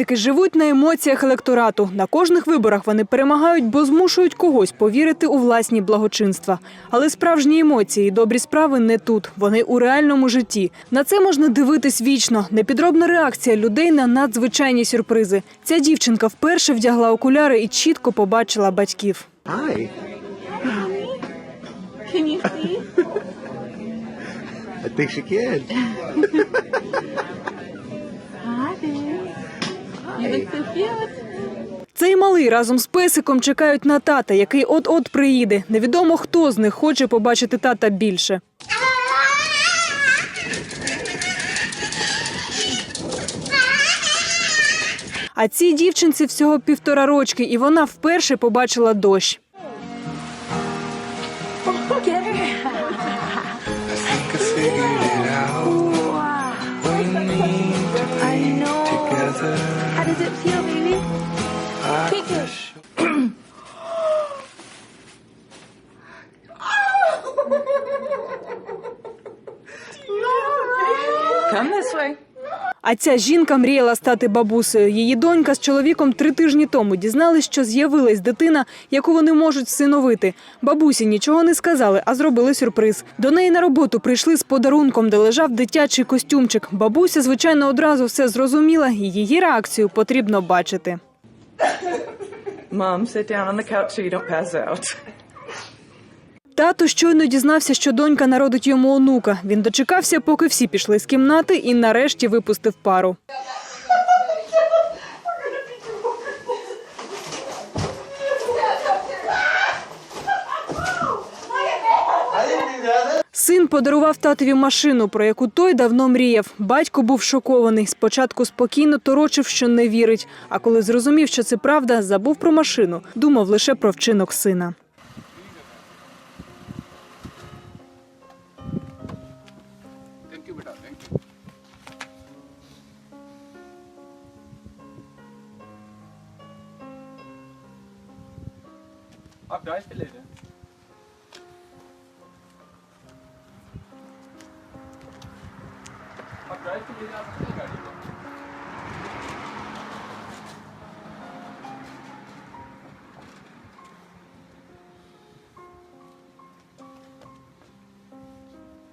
Політики живуть на емоціях електорату. На кожних виборах вони перемагають, бо змушують когось повірити у власні благочинства. Але справжні емоції і добрі справи не тут. Вони у реальному житті. На це можна дивитись вічно. Непідробна реакція людей на надзвичайні сюрпризи. Ця дівчинка вперше вдягла окуляри і чітко побачила батьків. Hi. Can you see? I think she can. Hi there. Цей малий разом з песиком чекають на тата, який от-от приїде. Невідомо хто з них хоче побачити тата більше. А цій дівчинці всього півтора рочки, і вона вперше побачила дощ. Get does it feel, baby? It. Come this way. А ця жінка мріяла стати бабусею. Її донька з чоловіком три тижні тому дізнались, що з'явилась дитина, яку вони можуть всиновити. Бабусі нічого не сказали, а зробили сюрприз. До неї на роботу прийшли з подарунком, де лежав дитячий костюмчик. Бабуся, звичайно, одразу все зрозуміла, і її реакцію потрібно бачити. Mom, sit down on the couch. Тато щойно дізнався, що донька народить йому онука. Він дочекався, поки всі пішли з кімнати, і нарешті випустив пару. Син подарував татові машину, про яку той давно мріяв. Батько був шокований. Спочатку спокійно торочив, що не вірить. А коли зрозумів, що це правда, забув про машину. Думав лише про вчинок сина. Bak Gleis beleden. Bak Gleis beleden artık tekrar.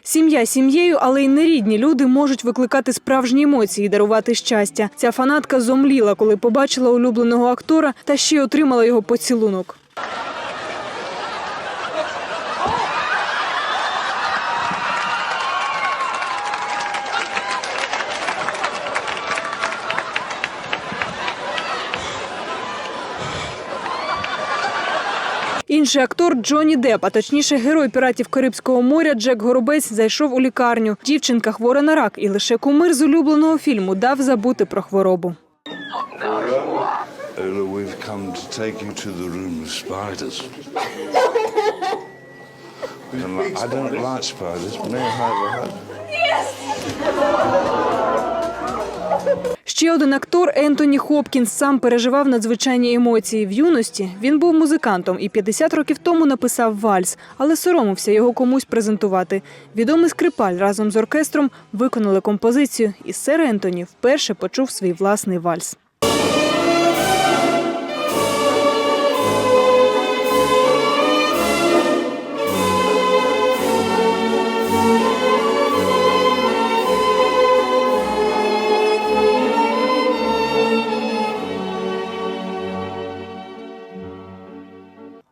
Сім'я сім'єю, але й нерідні люди можуть викликати справжні емоції, і дарувати щастя. Ця фанатка зомліла, коли побачила улюбленого актора та ще й отримала його поцілунок. Інший актор Джонні Депп, а точніше герой піратів Карибського моря Джек Горобець зайшов у лікарню. Дівчинка хвора на рак, і лише кумир з улюбленого фільму дав забути про хворобу. We've come to take you to the room of spiders. And I don't like spiders. May I have a hug? Ще один актор Ентоні Хопкінс сам переживав надзвичайні емоції. В юності він був музикантом і 50 років тому написав вальс, але соромився його комусь презентувати. Відомий скрипаль разом з оркестром виконали композицію, і сер Ентоні вперше почув свій власний вальс.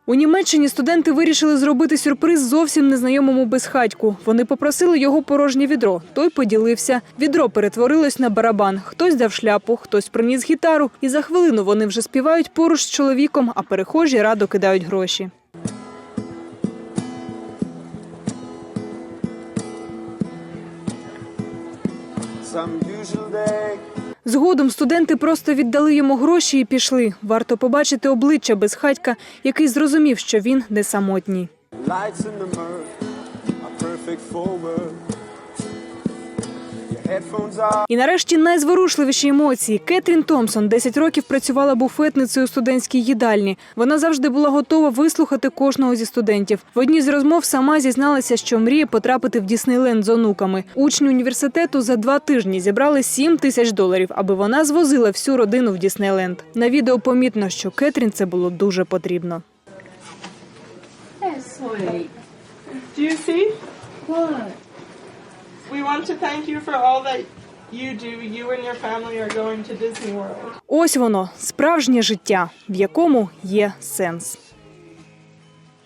У Німеччині студенти вирішили зробити сюрприз зовсім незнайомому безхатьку. Вони попросили його порожнє відро. Той поділився. Відро перетворилось на барабан. Хтось дав шляпу, хтось приніс гітару. І за хвилину вони вже співають поруч з чоловіком, а перехожі радо кидають гроші. Some usual day. Zгодом студенти просто віддали йому гроші і пішли. Варто побачити обличчя безхатька, який зрозумів, що він не самотній. І нарешті найзворушливіші емоції. Кетрін Томпсон 10 років працювала буфетницею у студентській їдальні. Вона завжди була готова вислухати кожного зі студентів. В одній з розмов сама зізналася, що мріє потрапити в Діснейленд з онуками. Учні університету за два тижні зібрали 7 тисяч доларів, аби вона звозила всю родину в Діснейленд. На відео помітно, що Кетрін це було дуже потрібно. Do you see? What? We want to thank you for all that you do. You and your family are going to Disney World. Ось воно справжнє життя, в якому є сенс.